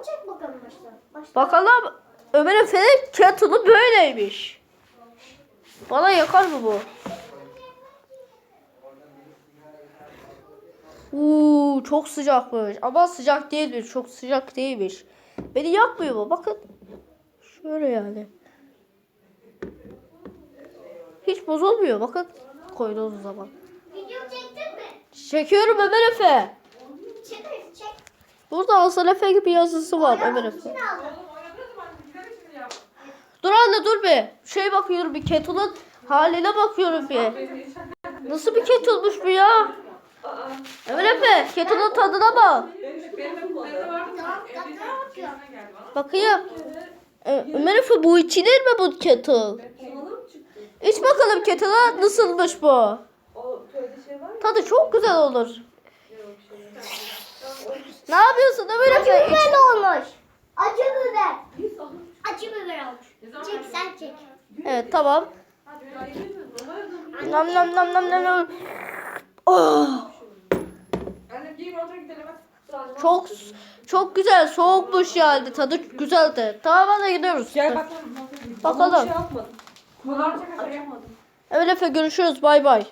Onu çek bakalım baştan. Baştan. Bakalım Ömer Efe'nin kettle'ı böyleymiş. Bana yakar mı bu? Uuu çok sıcakmış. Ama sıcak değilmiş. Çok sıcak değilmiş. Beni yakmıyor bu. Bakın. Şöyle yani. Hiç bozulmuyor. Bakın. Koyduğunuz zaman. Video çektin mi? Çekiyorum Ömer Efe. Çek hadi çek. Burada Hasan Efe gibi yazısı var Ömer Efe. Dur anne dur bir. Şey bakıyorum bir kettle'ın haline bakıyorum bir. Nasıl bir kettle'mış bu ya? Ömer Efe kettle'ın tadına bak. Bakayım. Ö- Ömer Efe bu içilir mi bu kettle? İç bakalım kettle'a nasılmış bu? Tadı çok güzel olur. Ne yapıyorsun Ömer Acı Efe? Biber olmuş. Acı biber. Acı biber olmuş. Çek sen çek. Evet tamam. Nam nam nam nam nam nam. Oh, çok çok güzel soğukmuş yani tadı güzeldi. Tamam hadi gidiyoruz. Gel bak. Bakalım. Şey yapmadım. Evet Efe görüşürüz bay bay.